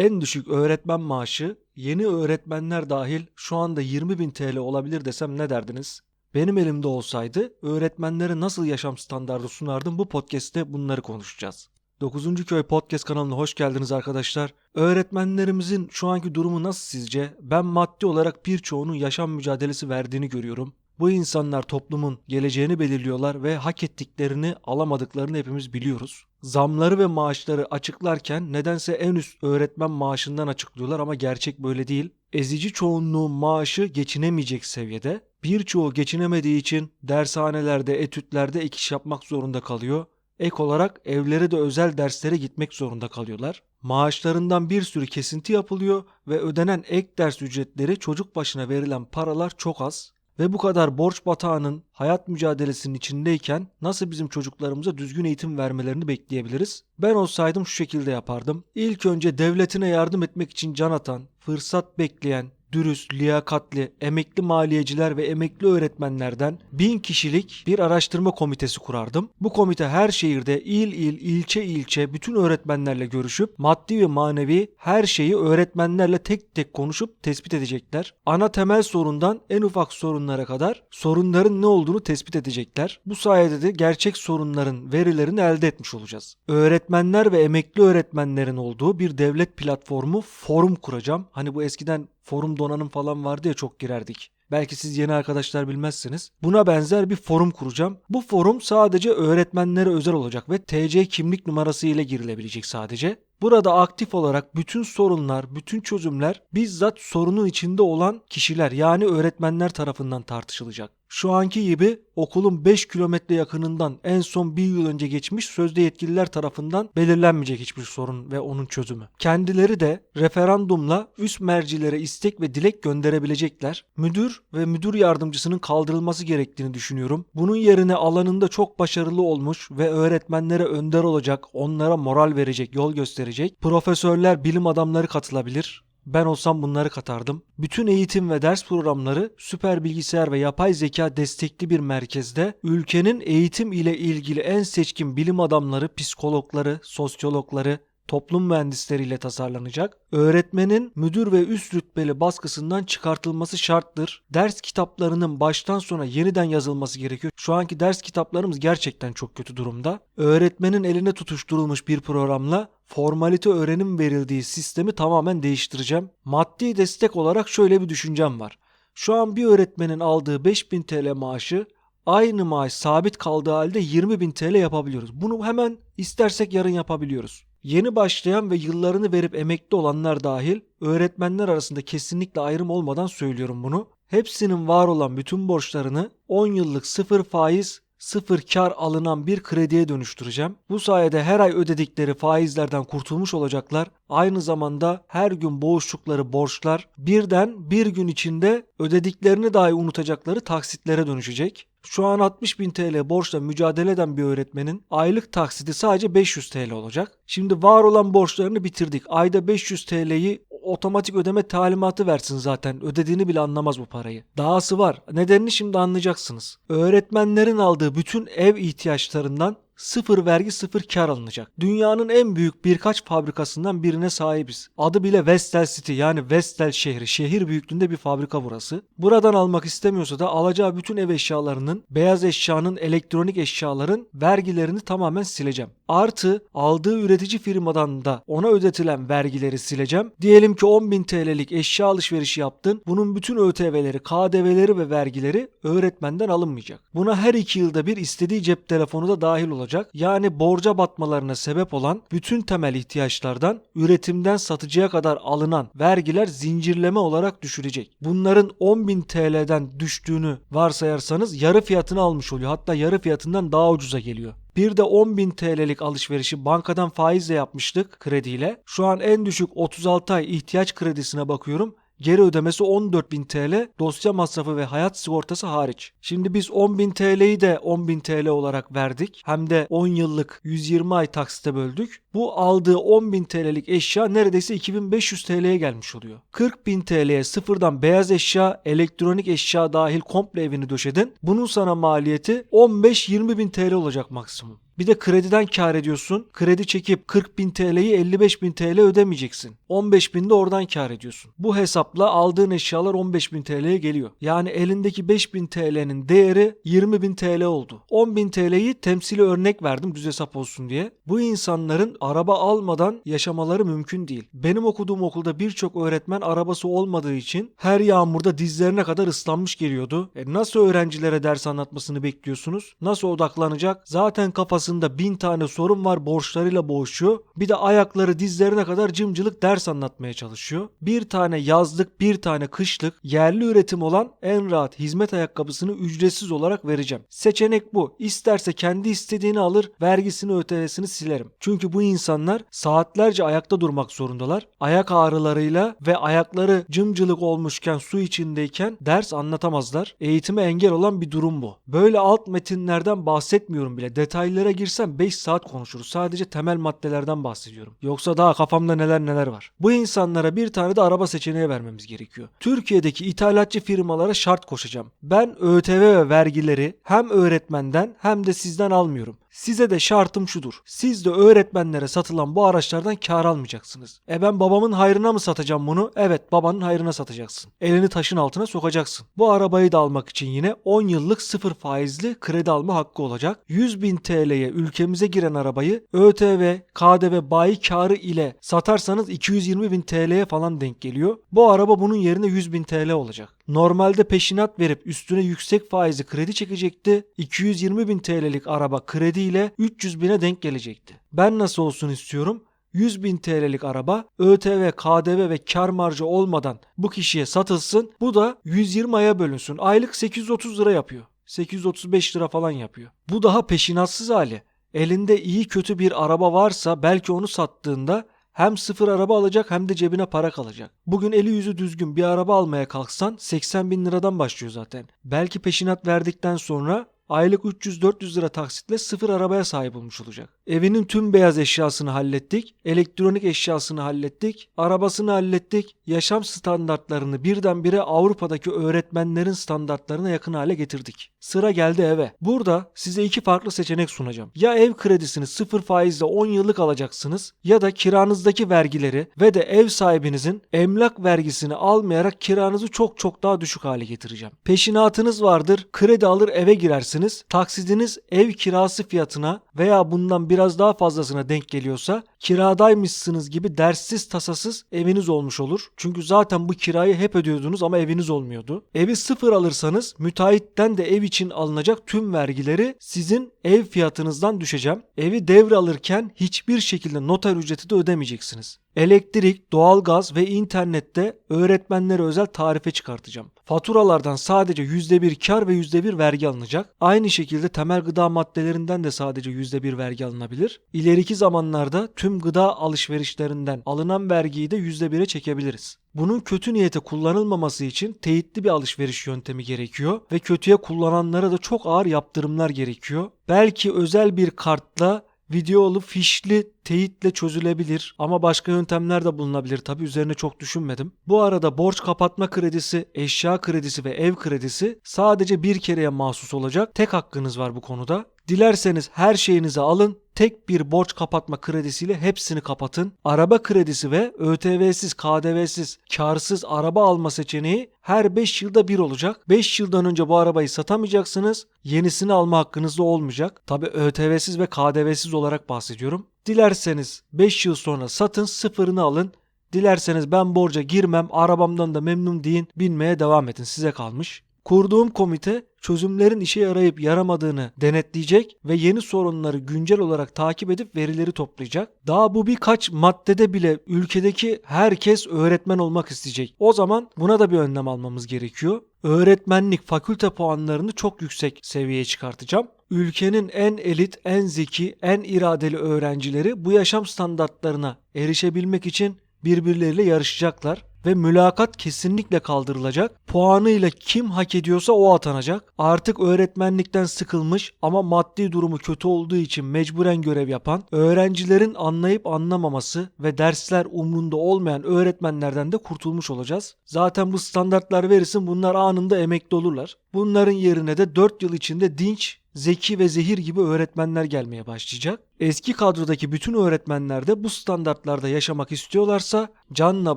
En düşük öğretmen maaşı yeni öğretmenler dahil şu anda 20 bin TL olabilir desem ne derdiniz? Benim elimde olsaydı öğretmenlere nasıl yaşam standardı sunardım bu podcast'te bunları konuşacağız. 9. Köy Podcast kanalına hoş geldiniz arkadaşlar. Öğretmenlerimizin şu anki durumu nasıl sizce? Ben maddi olarak birçoğunun yaşam mücadelesi verdiğini görüyorum. Bu insanlar toplumun geleceğini belirliyorlar ve hak ettiklerini alamadıklarını hepimiz biliyoruz. Zamları ve maaşları açıklarken nedense en üst öğretmen maaşından açıklıyorlar ama gerçek böyle değil. Ezici çoğunluğun maaşı geçinemeyecek seviyede. Birçoğu geçinemediği için dershanelerde, etütlerde ek iş yapmak zorunda kalıyor. Ek olarak evlere de özel derslere gitmek zorunda kalıyorlar. Maaşlarından bir sürü kesinti yapılıyor ve ödenen ek ders ücretleri çocuk başına verilen paralar çok az. Ve bu kadar borç batağının hayat mücadelesinin içindeyken nasıl bizim çocuklarımıza düzgün eğitim vermelerini bekleyebiliriz? Ben olsaydım şu şekilde yapardım. İlk önce devletine yardım etmek için can atan, fırsat bekleyen, dürüst, liyakatli, emekli maliyeciler ve emekli öğretmenlerden bin kişilik bir araştırma komitesi kurardım. Bu komite her şehirde il il, ilçe ilçe bütün öğretmenlerle görüşüp maddi ve manevi her şeyi öğretmenlerle tek tek konuşup tespit edecekler. Ana temel sorundan en ufak sorunlara kadar sorunların ne olduğunu tespit edecekler. Bu sayede de gerçek sorunların verilerini elde etmiş olacağız. Öğretmenler ve emekli öğretmenlerin olduğu bir devlet platformu forum kuracağım. Hani bu eskiden forum donanım falan vardı ya çok girerdik. Belki siz yeni arkadaşlar bilmezsiniz. Buna benzer bir forum kuracağım. Bu forum sadece öğretmenlere özel olacak ve TC kimlik numarası ile girilebilecek sadece. Burada aktif olarak bütün sorunlar, bütün çözümler bizzat sorunun içinde olan kişiler yani öğretmenler tarafından tartışılacak. Şu anki gibi okulun 5 kilometre yakınından en son bir yıl önce geçmiş sözde yetkililer tarafından belirlenmeyecek hiçbir sorun ve onun çözümü. Kendileri de referandumla üst mercilere istek ve dilek gönderebilecekler. Müdür ve müdür yardımcısının kaldırılması gerektiğini düşünüyorum. Bunun yerine alanında çok başarılı olmuş ve öğretmenlere önder olacak, onlara moral verecek, yol gösterecek. Profesörler, bilim adamları katılabilir. Ben olsam bunları katardım. Bütün eğitim ve ders programları süper bilgisayar ve yapay zeka destekli bir merkezde ülkenin eğitim ile ilgili en seçkin bilim adamları, psikologları, sosyologları, toplum mühendisleriyle tasarlanacak. Öğretmenin müdür ve üst rütbeli baskısından çıkartılması şarttır. Ders kitaplarının baştan sona yeniden yazılması gerekiyor. Şu anki ders kitaplarımız gerçekten çok kötü durumda. Öğretmenin eline tutuşturulmuş bir programla formalite öğrenim verildiği sistemi tamamen değiştireceğim. Maddi destek olarak şöyle bir düşüncem var. Şu an bir öğretmenin aldığı 5000 TL maaşı aynı maaş sabit kaldığı halde 20.000 TL yapabiliyoruz. Bunu hemen istersek yarın yapabiliyoruz. Yeni başlayan ve yıllarını verip emekli olanlar dahil öğretmenler arasında kesinlikle ayrım olmadan söylüyorum bunu. Hepsinin var olan bütün borçlarını 10 yıllık sıfır faiz sıfır kar alınan bir krediye dönüştüreceğim. Bu sayede her ay ödedikleri faizlerden kurtulmuş olacaklar. Aynı zamanda her gün boğuştukları borçlar birden bir gün içinde ödediklerini dahi unutacakları taksitlere dönüşecek. Şu an 60 bin TL borçla mücadele eden bir öğretmenin aylık taksidi sadece 500 TL olacak. Şimdi var olan borçlarını bitirdik. Ayda 500 TL'yi otomatik ödeme talimatı versin zaten. Ödediğini bile anlamaz bu parayı. Dahası var. Nedenini şimdi anlayacaksınız. Öğretmenlerin aldığı bütün ev ihtiyaçlarından sıfır vergi sıfır kar alınacak. Dünyanın en büyük birkaç fabrikasından birine sahibiz. Adı bile Vestel City yani Vestel şehri. Şehir büyüklüğünde bir fabrika burası. Buradan almak istemiyorsa da alacağı bütün ev eşyalarının, beyaz eşyanın, elektronik eşyaların vergilerini tamamen sileceğim. Artı aldığı üretici firmadan da ona ödetilen vergileri sileceğim. Diyelim ki 10.000 TL'lik eşya alışverişi yaptın. Bunun bütün ÖTV'leri, KDV'leri ve vergileri öğretmenden alınmayacak. Buna her iki yılda bir istediği cep telefonu da dahil olacak olacak. Yani borca batmalarına sebep olan bütün temel ihtiyaçlardan üretimden satıcıya kadar alınan vergiler zincirleme olarak düşürecek. Bunların 10.000 TL'den düştüğünü varsayarsanız yarı fiyatını almış oluyor. Hatta yarı fiyatından daha ucuza geliyor. Bir de 10.000 TL'lik alışverişi bankadan faizle yapmıştık krediyle. Şu an en düşük 36 ay ihtiyaç kredisine bakıyorum. Geri ödemesi 14.000 TL, dosya masrafı ve hayat sigortası hariç. Şimdi biz 10.000 TL'yi de 10.000 TL olarak verdik. Hem de 10 yıllık 120 ay taksite böldük. Bu aldığı 10.000 TL'lik eşya neredeyse 2500 TL'ye gelmiş oluyor. 40.000 TL'ye sıfırdan beyaz eşya, elektronik eşya dahil komple evini döşedin. Bunun sana maliyeti 15-20 bin TL olacak maksimum. Bir de krediden kar ediyorsun. Kredi çekip 40 bin TL'yi 55 bin TL ödemeyeceksin. 15 bin de oradan kar ediyorsun. Bu hesapla aldığın eşyalar 15 bin TL'ye geliyor. Yani elindeki 5 bin TL'nin değeri 20 bin TL oldu. 10 bin TL'yi temsili örnek verdim düz hesap olsun diye. Bu insanların araba almadan yaşamaları mümkün değil. Benim okuduğum okulda birçok öğretmen arabası olmadığı için her yağmurda dizlerine kadar ıslanmış geliyordu. E nasıl öğrencilere ders anlatmasını bekliyorsunuz? Nasıl odaklanacak? Zaten kafasında bin tane sorun var borçlarıyla boğuşuyor. Bir de ayakları dizlerine kadar cımcılık ders anlatmaya çalışıyor. Bir tane yazlık bir tane kışlık yerli üretim olan en rahat hizmet ayakkabısını ücretsiz olarak vereceğim. Seçenek bu. İsterse kendi istediğini alır vergisini ötevesini silerim. Çünkü bu insanlar saatlerce ayakta durmak zorundalar. Ayak ağrılarıyla ve ayakları cımcılık olmuşken su içindeyken ders anlatamazlar. Eğitime engel olan bir durum bu. Böyle alt metinlerden bahsetmiyorum bile. Detaylara girsem 5 saat konuşuruz. Sadece temel maddelerden bahsediyorum. Yoksa daha kafamda neler neler var. Bu insanlara bir tane de araba seçeneği vermemiz gerekiyor. Türkiye'deki ithalatçı firmalara şart koşacağım. Ben ÖTV ve vergileri hem öğretmenden hem de sizden almıyorum. Size de şartım şudur. Siz de öğretmenlere satılan bu araçlardan kar almayacaksınız. E ben babamın hayrına mı satacağım bunu? Evet babanın hayrına satacaksın. Elini taşın altına sokacaksın. Bu arabayı da almak için yine 10 yıllık sıfır faizli kredi alma hakkı olacak. 100 bin TL'ye ülkemize giren arabayı ÖTV, KDV, bayi karı ile satarsanız 220 bin TL'ye falan denk geliyor. Bu araba bunun yerine 100 bin TL olacak. Normalde peşinat verip üstüne yüksek faizli kredi çekecekti. 220 bin TL'lik araba krediyle 300 bine denk gelecekti. Ben nasıl olsun istiyorum? 100 bin TL'lik araba ÖTV, KDV ve kar marjı olmadan bu kişiye satılsın. Bu da 120 aya bölünsün. Aylık 830 lira yapıyor. 835 lira falan yapıyor. Bu daha peşinatsız hali. Elinde iyi kötü bir araba varsa belki onu sattığında hem sıfır araba alacak hem de cebine para kalacak. Bugün eli yüzü düzgün bir araba almaya kalksan 80 bin liradan başlıyor zaten. Belki peşinat verdikten sonra aylık 300-400 lira taksitle sıfır arabaya sahip olmuş olacak. Evinin tüm beyaz eşyasını hallettik, elektronik eşyasını hallettik, arabasını hallettik, yaşam standartlarını birdenbire Avrupa'daki öğretmenlerin standartlarına yakın hale getirdik. Sıra geldi eve. Burada size iki farklı seçenek sunacağım. Ya ev kredisini sıfır faizle 10 yıllık alacaksınız ya da kiranızdaki vergileri ve de ev sahibinizin emlak vergisini almayarak kiranızı çok çok daha düşük hale getireceğim. Peşinatınız vardır, kredi alır eve girersiniz. Taksidiniz ev kirası fiyatına veya bundan biraz daha fazlasına denk geliyorsa kiradaymışsınız gibi derssiz tasasız eviniz olmuş olur. Çünkü zaten bu kirayı hep ödüyordunuz ama eviniz olmuyordu. Evi sıfır alırsanız müteahhitten de ev için alınacak tüm vergileri sizin ev fiyatınızdan düşeceğim. Evi devralırken hiçbir şekilde noter ücreti de ödemeyeceksiniz. Elektrik, doğalgaz ve internette öğretmenlere özel tarife çıkartacağım. Faturalardan sadece %1 kar ve %1 vergi alınacak. Aynı şekilde temel gıda maddelerinden de sadece %1 vergi alınabilir. İleriki zamanlarda tüm gıda alışverişlerinden alınan vergiyi de %1'e çekebiliriz. Bunun kötü niyete kullanılmaması için teyitli bir alışveriş yöntemi gerekiyor ve kötüye kullananlara da çok ağır yaptırımlar gerekiyor. Belki özel bir kartla videolu fişli teyitle çözülebilir ama başka yöntemler de bulunabilir tabi üzerine çok düşünmedim. Bu arada borç kapatma kredisi, eşya kredisi ve ev kredisi sadece bir kereye mahsus olacak. Tek hakkınız var bu konuda. Dilerseniz her şeyinizi alın, tek bir borç kapatma kredisiyle hepsini kapatın. Araba kredisi ve ÖTV'siz, KDV'siz, karsız araba alma seçeneği her 5 yılda bir olacak. 5 yıldan önce bu arabayı satamayacaksınız. Yenisini alma hakkınız da olmayacak. Tabi ÖTV'siz ve KDV'siz olarak bahsediyorum. Dilerseniz 5 yıl sonra satın sıfırını alın. Dilerseniz ben borca girmem arabamdan da memnun deyin binmeye devam edin size kalmış. Kurduğum komite çözümlerin işe yarayıp yaramadığını denetleyecek ve yeni sorunları güncel olarak takip edip verileri toplayacak. Daha bu birkaç maddede bile ülkedeki herkes öğretmen olmak isteyecek. O zaman buna da bir önlem almamız gerekiyor. Öğretmenlik fakülte puanlarını çok yüksek seviyeye çıkartacağım. Ülkenin en elit, en zeki, en iradeli öğrencileri bu yaşam standartlarına erişebilmek için birbirleriyle yarışacaklar ve mülakat kesinlikle kaldırılacak. Puanıyla kim hak ediyorsa o atanacak. Artık öğretmenlikten sıkılmış ama maddi durumu kötü olduğu için mecburen görev yapan, öğrencilerin anlayıp anlamaması ve dersler umrunda olmayan öğretmenlerden de kurtulmuş olacağız. Zaten bu standartlar verirsin bunlar anında emekli olurlar. Bunların yerine de 4 yıl içinde dinç zeki ve zehir gibi öğretmenler gelmeye başlayacak. Eski kadrodaki bütün öğretmenler de bu standartlarda yaşamak istiyorlarsa canla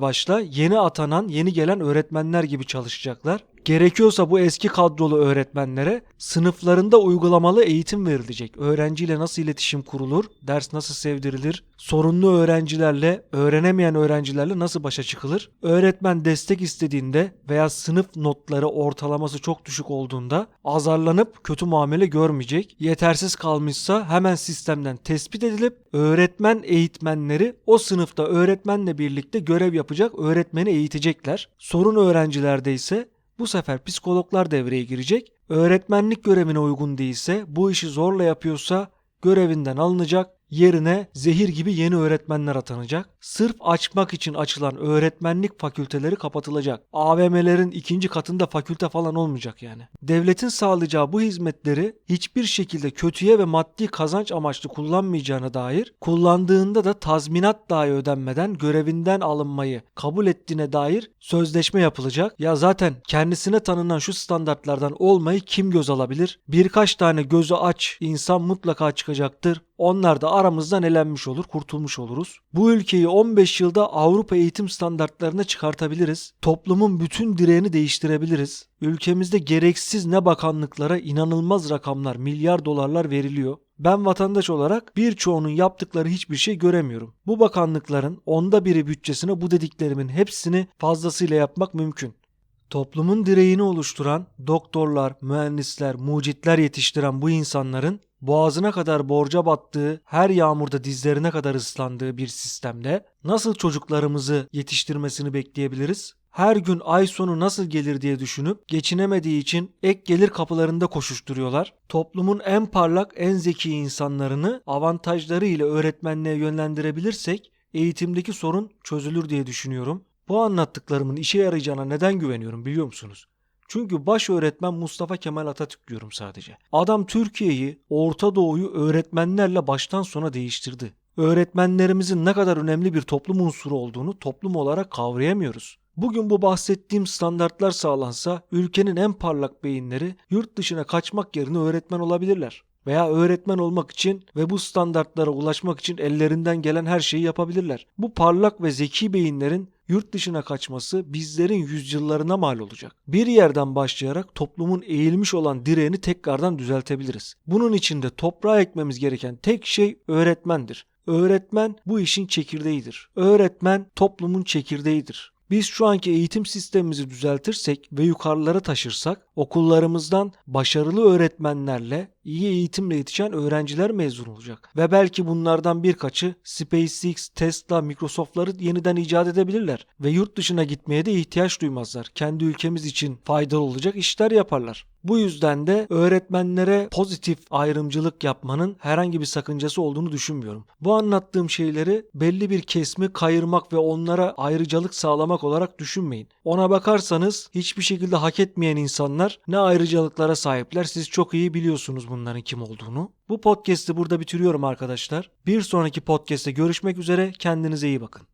başla yeni atanan, yeni gelen öğretmenler gibi çalışacaklar. Gerekiyorsa bu eski kadrolu öğretmenlere sınıflarında uygulamalı eğitim verilecek. Öğrenciyle nasıl iletişim kurulur, ders nasıl sevdirilir, sorunlu öğrencilerle, öğrenemeyen öğrencilerle nasıl başa çıkılır? Öğretmen destek istediğinde veya sınıf notları ortalaması çok düşük olduğunda azarlanıp kötü muamele görmeyecek. Yetersiz kalmışsa hemen sistemden tespit edilip öğretmen eğitmenleri o sınıfta öğretmenle birlikte görev yapacak, öğretmeni eğitecekler. Sorun öğrencilerde ise bu sefer psikologlar devreye girecek. Öğretmenlik görevine uygun değilse, bu işi zorla yapıyorsa görevinden alınacak. Yerine zehir gibi yeni öğretmenler atanacak. Sırf açmak için açılan öğretmenlik fakülteleri kapatılacak. AVM'lerin ikinci katında fakülte falan olmayacak yani. Devletin sağlayacağı bu hizmetleri hiçbir şekilde kötüye ve maddi kazanç amaçlı kullanmayacağına dair, kullandığında da tazminat dahi ödenmeden görevinden alınmayı kabul ettiğine dair sözleşme yapılacak. Ya zaten kendisine tanınan şu standartlardan olmayı kim göz alabilir? Birkaç tane gözü aç insan mutlaka çıkacaktır. Onlar da aramızdan elenmiş olur, kurtulmuş oluruz. Bu ülkeyi 15 yılda Avrupa eğitim standartlarına çıkartabiliriz. Toplumun bütün direğini değiştirebiliriz. Ülkemizde gereksiz ne bakanlıklara inanılmaz rakamlar, milyar dolarlar veriliyor. Ben vatandaş olarak birçoğunun yaptıkları hiçbir şey göremiyorum. Bu bakanlıkların onda biri bütçesine bu dediklerimin hepsini fazlasıyla yapmak mümkün. Toplumun direğini oluşturan doktorlar, mühendisler, mucitler yetiştiren bu insanların boğazına kadar borca battığı, her yağmurda dizlerine kadar ıslandığı bir sistemde nasıl çocuklarımızı yetiştirmesini bekleyebiliriz? Her gün ay sonu nasıl gelir diye düşünüp geçinemediği için ek gelir kapılarında koşuşturuyorlar. Toplumun en parlak, en zeki insanlarını avantajları ile öğretmenliğe yönlendirebilirsek eğitimdeki sorun çözülür diye düşünüyorum. Bu anlattıklarımın işe yarayacağına neden güveniyorum biliyor musunuz? Çünkü baş öğretmen Mustafa Kemal Atatürk diyorum sadece. Adam Türkiye'yi, Orta Doğu'yu öğretmenlerle baştan sona değiştirdi. Öğretmenlerimizin ne kadar önemli bir toplum unsuru olduğunu toplum olarak kavrayamıyoruz. Bugün bu bahsettiğim standartlar sağlansa ülkenin en parlak beyinleri yurt dışına kaçmak yerine öğretmen olabilirler. Veya öğretmen olmak için ve bu standartlara ulaşmak için ellerinden gelen her şeyi yapabilirler. Bu parlak ve zeki beyinlerin yurt dışına kaçması bizlerin yüzyıllarına mal olacak. Bir yerden başlayarak toplumun eğilmiş olan direğini tekrardan düzeltebiliriz. Bunun için de toprağa ekmemiz gereken tek şey öğretmendir. Öğretmen bu işin çekirdeğidir. Öğretmen toplumun çekirdeğidir. Biz şu anki eğitim sistemimizi düzeltirsek ve yukarılara taşırsak okullarımızdan başarılı öğretmenlerle iyi eğitimle yetişen öğrenciler mezun olacak. Ve belki bunlardan birkaçı SpaceX, Tesla, Microsoft'ları yeniden icat edebilirler. Ve yurt dışına gitmeye de ihtiyaç duymazlar. Kendi ülkemiz için faydalı olacak işler yaparlar. Bu yüzden de öğretmenlere pozitif ayrımcılık yapmanın herhangi bir sakıncası olduğunu düşünmüyorum. Bu anlattığım şeyleri belli bir kesmi kayırmak ve onlara ayrıcalık sağlamak olarak düşünmeyin. Ona bakarsanız hiçbir şekilde hak etmeyen insanlar ne ayrıcalıklara sahipler siz çok iyi biliyorsunuz bunların kim olduğunu. Bu podcast'i burada bitiriyorum arkadaşlar. Bir sonraki podcast'te görüşmek üzere kendinize iyi bakın.